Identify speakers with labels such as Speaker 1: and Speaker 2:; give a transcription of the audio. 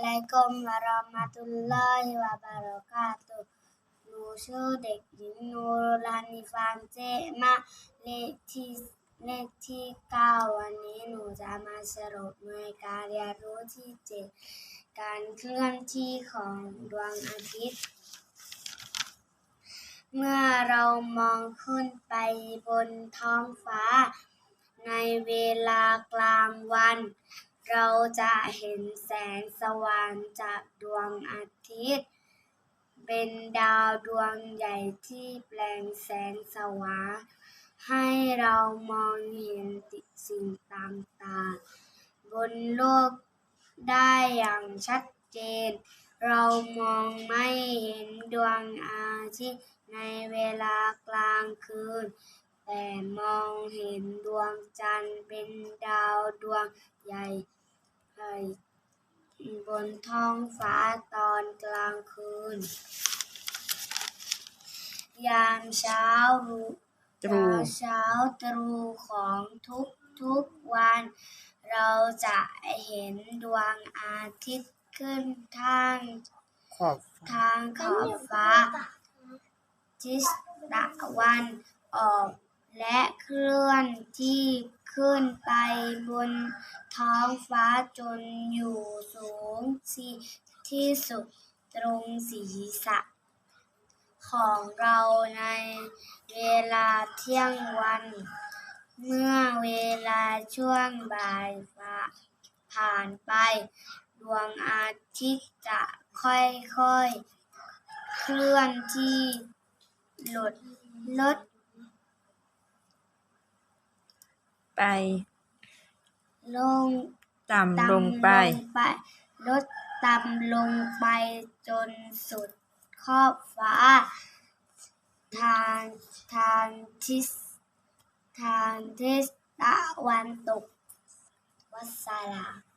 Speaker 1: อะลัยกุมวะราะมะตุลลอฮิวะบะเราะกาตุหนูชื่อเด็กหญิงนูรลานิฟานเจมะเลขที่เลขที่เก้าวันนี้หนูจะมาสรุปในการเรียนรู้ที่เจ็ดการเคลื่อนที่ของดวงอาทิตย์ เมื่อเรามองขึ้นไปบนท้องฟ้า ในเวลากลางวัน เราจะเห็นแสงสว่างจากดวงอาทิตย์ เป็นดาวดวงใหญ่ที่แปลงแสงสว่างให้เรามองเห็นสิ่งต่างๆบนโลกได้อย่างชัดเจน เรามองไม่เห็นดวงอาทิตย์ในเวลากลางคืน แต่มองเห็นดวงจันทร์เป็นดาวดวงใหญ่ บนท้องฟ้าตอนกลางคืน ยามเช้ารู้
Speaker 2: ตรู่
Speaker 1: ยามเช้าตรู่ของทุกทุกๆวัน เราจะเห็นดวงอาทิตย์ขึ้นทาง
Speaker 2: ขอบ
Speaker 1: ทางขอบฟ้า ทิศตะวันออกและเคลื่อนที่ขึ้นไปบน ท้องฟ้าจนอยู่สูงที่ที่สุดตรงศีรษะ ของเราในเวลาเที่ยงวัน เมื่อเวลาช่วงบ่ายผ่านไปดวงอาทิตย์จะค่อยๆ เคลื่อนที่ลดลด
Speaker 2: ไป
Speaker 1: ลง
Speaker 2: ต่ำลงไป
Speaker 1: ไป ลดต่ำลงไปจนสุดขอบฟ้า ทางทางทิศทางทิศตะวันตกวัสสลาม